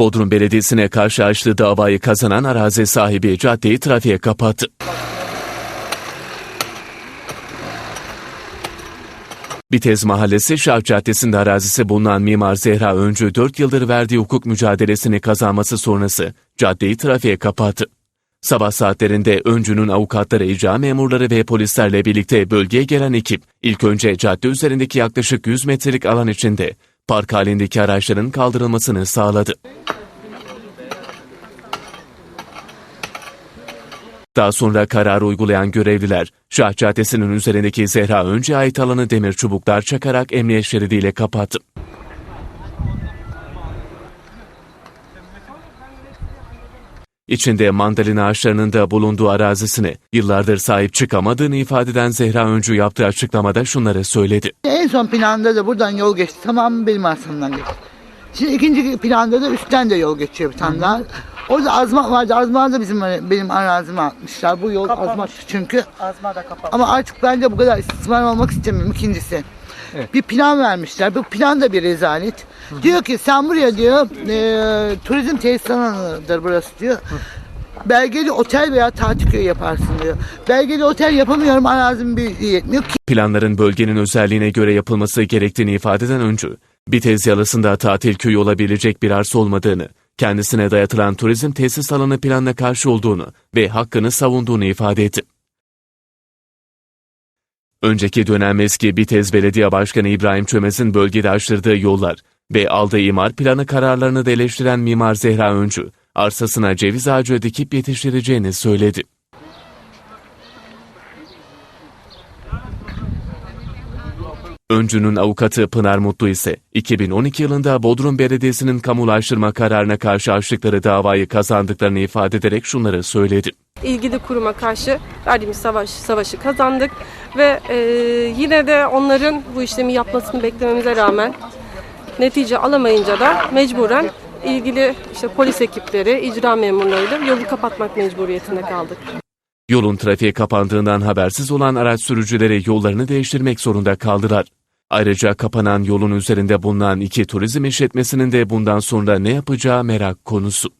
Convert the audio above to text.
Bodrum Belediyesi'ne karşı açtığı davayı kazanan arazi sahibi caddeyi trafiğe kapattı. Bitez Mahallesi Şark Caddesi'nde arazisi bulunan Mimar Zehra Öncü 4 yıldır verdiği hukuk mücadelesini kazanması sonrası caddeyi trafiğe kapattı. Sabah saatlerinde Öncü'nün avukatları, icra memurları ve polislerle birlikte bölgeye gelen ekip ilk önce cadde üzerindeki yaklaşık 100 metrelik alan içinde park halindeki araçların kaldırılmasını sağladı. Daha sonra kararı uygulayan görevliler, Şah Caddesi'nin üzerindeki Zehra Önce ait alanı demir çubuklar çakarak emniyet şeridiyle kapattı. İçinde mandalina ağaçlarının da bulunduğu arazisine yıllardır sahip çıkamadığını ifade eden Zehra Öncü yaptığı açıklamada şunları söyledi. En son planda da buradan yol geçti. Tamam benim arsamdan geçti. Şimdi ikinci planda da üstten de yol geçiyor bir tane daha. Orada azmak vardı. Azmağı da bizim benim arazime atmışlar. Bu yol azmak çünkü. Azma da kapalı. Ama artık ben de bu kadar istismar olmak istemiyorum ikincisi. Bir plan vermişler. Bu plan da bir rezalet. Diyor ki sen buraya diyor e, turizm tesis alanıdır burası diyor. Belgeli otel veya tatil köyü yaparsın diyor. Belgeli otel yapamıyorum arazim bir yetmiyor ki. Planların bölgenin özelliğine göre yapılması gerektiğini ifade eden Öncü, Bitez Yalısı'nda tatil köyü olabilecek bir arsa olmadığını, kendisine dayatılan turizm tesis alanı planına karşı olduğunu ve hakkını savunduğunu ifade etti. Önceki dönem eski Bitez Belediye Başkanı İbrahim Çömez'in bölgede açtırdığı yollar ve aldığı imar planı kararlarını da eleştiren Mimar Zehra Öncü, arsasına ceviz ağacı dikip yetiştireceğini söyledi. Öncü'nün avukatı Pınar Mutlu ise 2012 yılında Bodrum Belediyesi'nin kamulaştırma kararına karşı açtıkları davayı kazandıklarını ifade ederek şunları söyledi. ilgili kuruma karşı verdiğimiz savaş savaşı kazandık ve e, yine de onların bu işlemi yapmasını beklememize rağmen netice alamayınca da mecburen ilgili işte polis ekipleri, icra memurlarıyla yolu kapatmak mecburiyetinde kaldık. Yolun trafiğe kapandığından habersiz olan araç sürücüleri yollarını değiştirmek zorunda kaldılar. Ayrıca kapanan yolun üzerinde bulunan iki turizm işletmesinin de bundan sonra ne yapacağı merak konusu.